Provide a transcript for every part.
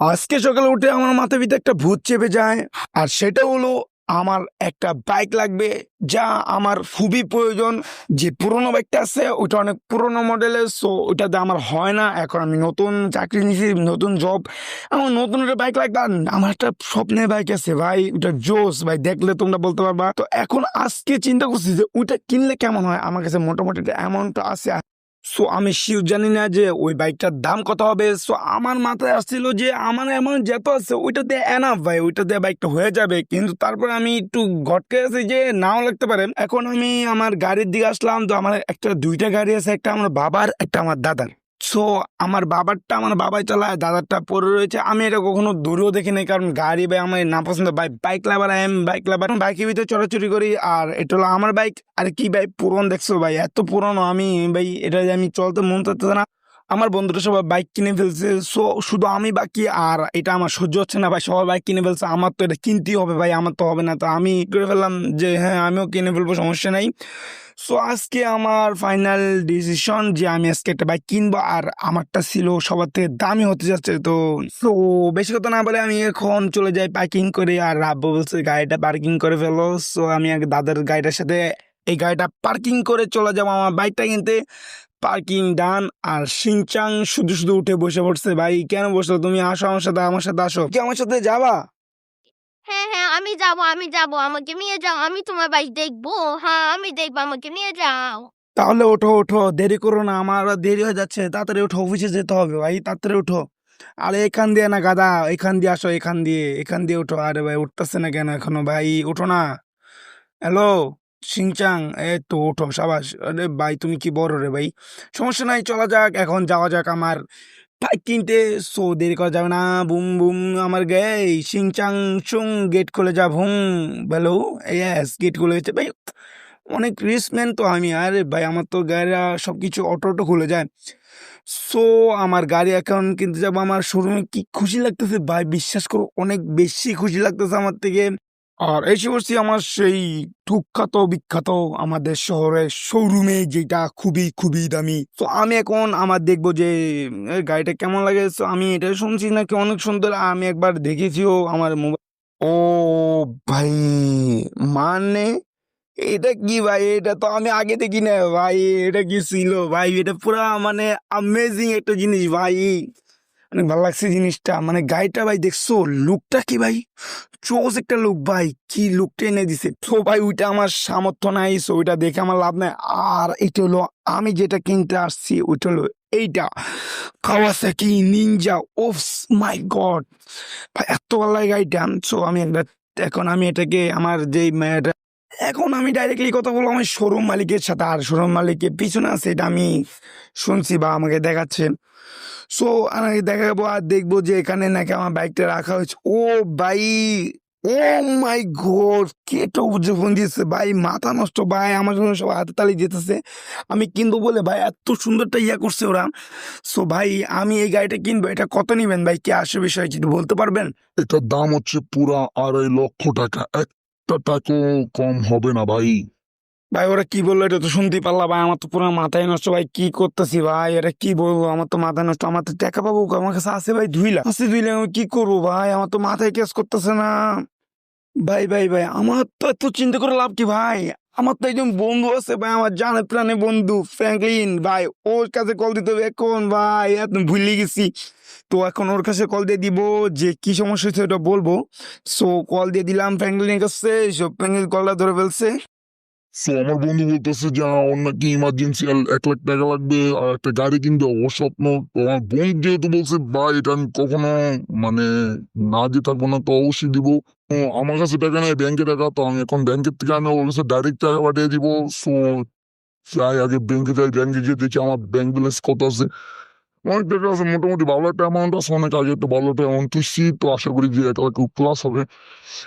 আজকে সকালে উঠে আমার মাথা ভিতরে একটা ভূত চেপে যায়, আর সেটা হলো আমার একটা বাইক লাগবে যা আমার খুবই প্রয়োজন। যে পুরোনো বাইকটা আছে, ওইটা অনেক পুরোনো মডেলের সো ওটাতে আমার হয় না। এখন আমি নতুন চাকরি নিয়েছি নতুন জব আমার নতুন একটা বাইক লাগবে, আর আমার একটা স্বপ্নের বাইক আছে ভাই ওটা জোস ভাই, দেখলে তোমরা বলতে পারবা। তো এখন আজকে চিন্তা করছি যে ওইটা কিনলে কেমন হয়? আমার কাছে মোটামুটি একটা অ্যামাউন্ট আছে। সো আমি শিওর জানি না যে ওই বাইকটার দাম কত হবে। সো আমার মাথায় আসছিল যে আমার এমন যত আছে ওইটা দিয়ে এনাফ ভাই ওইটা দিয়ে বাইকটা হয়ে যাবে। কিন্তু তারপর আমি একটু ঘটকে আছি যে নাও লাগতে পারে। এখন আমি আমার গাড়ির দিকে আসলাম তো আমার একটা, দুইটা গাড়ি আছে, একটা আমার বাবার, একটা আমার দাদার। সো আমার বাবারটা আমার বাবাই চালায়, দাদারটা পরে রয়েছে। আমি এটা কখনো দূরেও দেখি নাই, কারণ গাড়ি ভাই আমার না পছন্দ। Bike bike lover I am bike lover বাইকের ভিতরে চড়াচড়ি করি, আর এটা হলো আমার বাইক আর কি ভাই, পুরন দেখছ ভাই, এত পুরনো। আমি ভাই, এটা আমি চলতে মন চাচ্ছে না। আমার বন্ধুরা সবাই বাইক কিনে ফেলছে সো শুধু আমি বাকি, আর এটা আমার সহ্য হচ্ছে না ভাই, সবাই বাইক কিনে ফেলছে, আমার তো এটা কিনতেই হবে ভাই, আমার তো হবে না, তো আমি করে ফেললাম যে হ্যাঁ আমিও কিনে ফেলব, সমস্যা নাই। সো আজকে আমার ফাইনাল ডিসিশন যে আমি আজকে একটা বাইক কিনবো, আর আমারটা ছিল সবার থেকে দামি হতে যাচ্ছে, তো সো বেশি কথা না বলে আমি এখন চলে যাই পার্কিং করে, আর রাব্বু বলছে গাড়িটা পার্কিং করে ফেলো সো আমি আগে দাদার গাড়িটার সাথে এই গাড়িটা পার্কিং করে চলে যাব, আমার বাইকটা কিনতে। পার্কিং ডান আর সিংচাং শুধু শুধু উঠে বসে পড়ছে। ভাই কেন বসল? তুমি আসো আমার সাথে আমার সাথে আসো। কি আমার সাথে যাবা? হ্যাঁ হ্যাঁ আমি যাব আমি যাব আমাকে নিয়ে যাও আমি তোমার বাইক দেখব। হ্যাঁ আমি দেখব আমাকে নিয়ে যাও। তাহলে ওঠো ওঠো দেরি করো না আমার দেরি হয়ে যাচ্ছে। তাড়াতাড়ি ওঠো অফিসে যেতে হবে ভাই তাড়াতাড়ি ওঠো। আরে এখান দিয়ে না গাদা এখান দিয়ে আসো এখান দিয়ে এখান দিয়ে ওঠো। আরে ভাই উঠতেছে না কেন এখনও? ভাই ওঠো না। হ্যালো সিংচাং এ তো ওঠো সাবাস। আরে ভাই, তুমি কি বড় রে ভাই? সমস্যা নাই, চলা যাক, এখন যাওয়া যাক আমার। বাইক কিনতে সো দেরি করা যাবে না। বুম বুম, আমার গে সিংচাং চুং গেট খুলে যা, ভুম। হ্যালো ইয়াস গেট খুলে গেছে। ভাই, অনেক রিস্কম্যান তো আমি। আরে ভাই, আমার তো গাড়িরা সব কিছু অটো অটো খুলে যায়। সো, আমার গাড়ি এখন কিনতে যাব। আমার শোরুমে কি খুশি লাগতেছে? ভাই, বিশ্বাস করো, অনেক বেশি খুশি লাগতেছে আমার থেকে। আর এসে বসছি আমার সেই কুখ্যাত বিখ্যাত আমাদের শহরের শোরুমে যেটা খুবই খুবই দামি। তো আমি এখন আমার দেখব যে গাড়িটা কেমন লাগে? তো আমি এটা শুনছি নাকি অনেক সুন্দর। আমি একবার দেখেছিও আমার মোবাইল ও ভাই মানে? এটা কি ভাই? এটা তো আমি আগে দেখি না ভাই। এটা কি ছিল ভাই? এটা পুরা মানে আমেজিং একটা জিনিস ভাই। অনেক ভালো লাগছে জিনিসটা। মানে গাড়িটা ভাই দেখছ লুকটা কি ভাই? চোস একটা লুক ভাই, কি লুকটা এনে দিছে। তো ভাই ওইটা আমার সামর্থ্য নাই সো ওইটা দেখে আমার লাভ নাই। আর এটা হলো, আমি যেটা কিনতে আসছি, ওইটা হলো এইটা। Kawasaki Ninja oops my god ভাই, এত ভালো লাগে গাড়িটা। সো আমি একটা এখন আমি এটাকে, আমার যেই এখন আমি ডাইরেক্টলি কথা বলব আমার শোরুম মালিকের সাথে। আর শোরুম মালিকের পিছনে আছে, এটা আমি শুনছি বা আমাকে দেখাচ্ছে। সো আমি দেখা যাব আর দেখব যে এখানে নাকি আমার বাইকটা রাখা হয়েছে। ও ভাই, ও মাই গড কে তো যে ফোন দিয়েছে ভাই? মাথা নষ্ট ভাই, আমার জন্য সব হাতে তালি যেতেছে আমি কিনবো বলে ভাই, এত সুন্দরটা ইয়া করছে ওরা। সো ভাই, আমি এই গাড়িটা কিনবো, এটা কত নিবেন ভাই? কে আসে বিষয় কি বলতে পারবেন? এটার দাম হচ্ছে পুরা আড়াই লক্ষ টাকা। একটা টাকাও কম হবে না ভাই। ভাই, ওরা কি বলল এটা তো শুনতেই পারলাম ভাই, আমার তো পুরো মাথায় নষ্ট। ভাই, কি করতেছি ভাই? এটা কি বলব আমার তো মাথায় নষ্ট। আমার তো টাকা পাবো আমার কাছে আছে ভাই দুই লাখ। আছে দুই লাখ, আমি কি করব ভাই? আমার তো মাথায় কেস করতেছে না। ভাই ভাই ভাই, আমার তো এত চিন্তা করে লাভ কি ভাই? আমার তো একজন বন্ধু আছে ভাই, আমার জানে প্রাণে বন্ধু ফ্র্যাঙ্কলিন ভাই, ওর কাছে কল দিতে হবে এখন ভাই। এত ভুলে গেছি। তো এখন ওর কাছে কল দিয়ে দিব, যে কি সমস্যা হচ্ছে ওটা বলব। সো কল দিয়ে দিলাম ফ্র্যাঙ্কলিনের কাছে। সব ফ্র্যাঙ্কলিন কলটা ধরে ফেলছে। সো আমার বন্ধু বলতেছে যে ওর নাকি ইমার্জেন্সি এক লাখ টাকা লাগবে, আর একটা গাড়ি কিনবে। ও স্বপ্ন, তো আমার বোন যেহেতু বলছে, ভাই, এটা আমি কখনো মানে না যে থাকব না, তো অবশ্যই দিব। আমার কাছে টাকা নেই, ব্যাংকে টাকা, তো আমি এখন ব্যাংকের থেকে আমি ওর কাছে ডাইরেক্ট টাকা পাঠিয়ে দিব। সো যাই, আগে ব্যাংকে যাই, ব্যাংকে গিয়ে দেখি আমার ব্যাংক ব্যালেন্স কত আছে। অনেক আছে মোটামুটি অ্যামাউন্ট আছে অনেক আগে অ্যামাউন্ট তুলছি তো আশা করি যে এক লাখ প্লাস হবে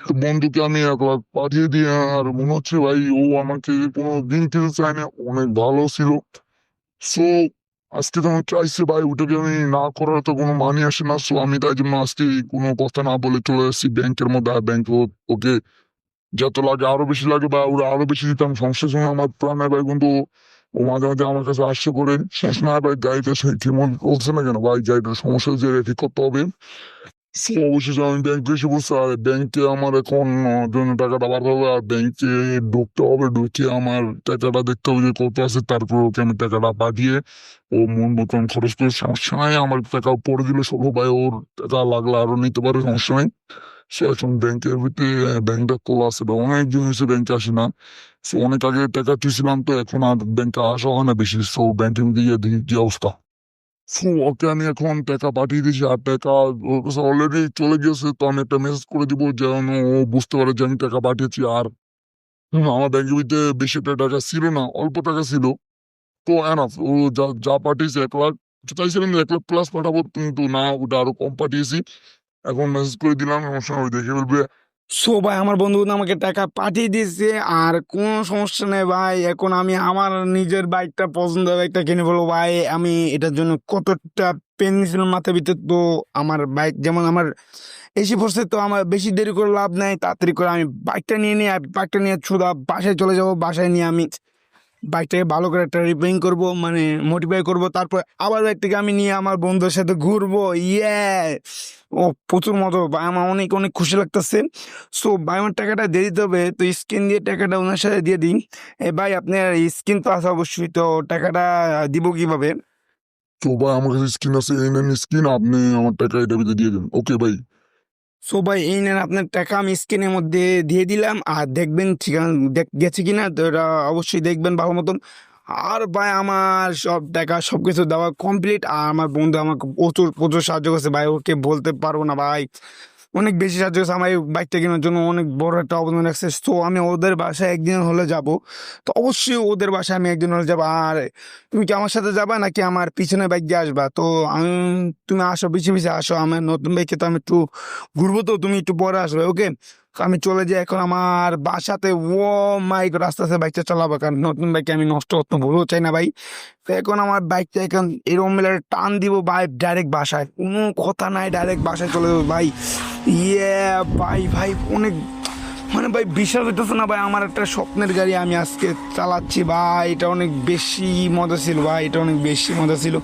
তো বন্ধুকে আমি এক লাখ পাঠিয়ে দিয়ে আর মনে হচ্ছে ভাই ও আমাকে কোনো দিন চায় না অনেক ভালো ছিল সো আজকে আমি চাইছি ভাই ওটাকে আমি না করার তো কোনো মানে আসে না সো আমি তাই জন্য আজকে কোনো কথা না বলে চলে এসেছি ব্যাংকের মধ্যে আর ব্যাংক ওকে যত লাগে আরও বেশি লাগে বা ওরা আরও বেশি দিতাম সমস্যার সময় আমার প্রাণের ভাই কিন্তু ও মাঝে মাঝে আমার কাছে আসছে করে শেষ না ভাই গাড়িটা সে কেমন বলছে না কেন? ভাই গাড়িটার সমস্যা হয়েছে এটা ঠিক করতে হবে। অবশেষে আমি ব্যাংকে এসে বসে আর ব্যাংকে আমার এখন জন্য টাকাটা বার হবে আর ব্যাংকে ঢুকতে হবে ঢুকে আমার টাকাটা দেখতে হবে যে কত আছে তারপর ওকে আমি টাকাটা পাঠিয়ে ও মন মতন খরচ করে সমস্যা নাই আমার টাকা পরে দিলে সব ভাই ওর টাকা লাগলে আরও নিতে পারে সমস্যা নাই। সো এখন ব্যাংকের ভিতরে ব্যাংকটা খোলা আছে বা অনেক দিন হয়েছে ব্যাংকে আসে না। সো অনেক আগে টাকা তুলছিলাম তো, এখন আর ব্যাংকে আসা হয় না বেশি সো ব্যাংকের মধ্যে গিয়ে দেখি কি অবস্থা। সো, ওকে আমি এখন টাকা পাঠিয়ে দিয়েছি, আর টাকা অলরেডি চলে গেছে তো আমি একটা মেসেজ করে দিব যেন ও বুঝতে পারে যে আমি টাকা পাঠিয়েছি, আর আমার ব্যাংকের ভিতরে বেশি একটা টাকা ছিল না, অল্প টাকা ছিল। তো এনাফ ও যা যা পাঠিয়েছে এক লাখ চাইছিলাম এক লাখ প্লাস পাঠাবো, কিন্তু না, ওটা আরও কম পাঠিয়েছি। এখন মেসেজ করে দিলাম আমার সঙ্গে দেখে ফেলবে। সো ভাই আমার বন্ধু আমাকে টাকা পাঠিয়ে দিয়েছে, আর কোনো সমস্যা নেই ভাই। এখন আমি আমার নিজের বাইকটা পছন্দ বাইকটা কিনে বলব ভাই। আমি এটার জন্য কতটা পেন নিয়েছিলাম মাথার ভিতরে, তো আমার বাইক যেমন আমার এসি পড়ছে তো আমার বেশি দেরি করে লাভ নাই, তাড়াতাড়ি করে আমি বাইকটা নিয়ে নিই বাইকটা নিয়ে ছুদা বাসায় চলে যাব। বাসায় নিয়ে আমি বাইকটাকে ভালো করে একটা রিপেয়ারিং করব মানে মোটিফাই করব, তারপর আবার বাইকটাকে আমি নিয়ে আমার বন্ধুর সাথে ঘুরবো। ইয়ে ও প্রচুর মতো আমার অনেক অনেক খুশি লাগতেছে। সো ভাই, আমার টাকাটা দিয়ে দিতে হবে। তো স্ক্রিন দিয়ে টাকাটা ওনার সাথে দিয়ে দিই। এ ভাই আপনার স্ক্রিন তো আছে অবশ্যই। তো টাকাটা দিব কীভাবে? তো ভাই, আমার কাছে স্কিন আছে, এই নেন স্কিন আপনি আমার টাকা এটা দিয়ে দেন ওকে ভাই। সো ভাই এই নেন আপনার টাকা, আমি স্ক্রিনের মধ্যে দিয়ে দিলাম। আর দেখবেন ঠিকানা গেছে কিনা, তো এটা অবশ্যই দেখবেন ভালো মতন। আর ভাই, আমার সব টাকা সব কিছু দেওয়া কমপ্লিট আর আমার বন্ধু আমাকে প্রচুর প্রচুর সাহায্য করছে। ভাই, ওকে বলতে পারব না, ভাই। অনেক বেশি সাহায্য করছে আমার এই বাইকটা কেনার জন্য, অনেক বড় একটা অবদান রাখছে। তো আমি ওদের বাসায় একদিন হলে যাব। তো অবশ্যই ওদের বাসায় আমি একদিন হলে যাব। আর তুমি কি আমার সাথে যাবা নাকি আমার পিছনে বাইক দিয়ে আসবা? তো আমি, তুমি আসো পিছিয়ে পিছিয়ে আসো। আমার নতুন বাইকে তো আমি একটু ঘুরবো তো, তুমি একটু পরে আসবে ওকে আমি চলে যাই এখন আমার বাসাতে। ও মাইক রাস্তা আছে বাইকটা চালাবো কারণ নতুন বাইকে আমি নষ্ট করতে ভুলও চাই না ভাই। তো এখন আমার বাইকটা এখন এরকম মেলে টান দিব ভাই ডাইরেক্ট বাসায়। কোনো কথা নাই ডাইরেক্ট বাসায় চলে যাব ভাই। ইয়ে ভাই ভাই, অনেক মানে ভাই বিশ্বাস হইতেছে না ভাই, আমার একটা স্বপ্নের গাড়ি আমি আজকে চালাচ্ছি। ভাই, এটা অনেক বেশি মজা ছিল, ভাই, এটা অনেক বেশি মজা ছিল।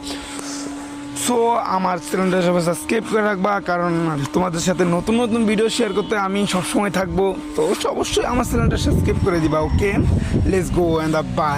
সো আমার চ্যানেলটা সবাই সাবস্ক্রাইব করে রাখবা, কারণ তোমাদের সাথে নতুন নতুন ভিডিও শেয়ার করতে আমি সবসময় থাকব। তো অবশ্যই আমার চ্যানেলটা সাবস্ক্রাইব করে দিবা okay let's go and the bye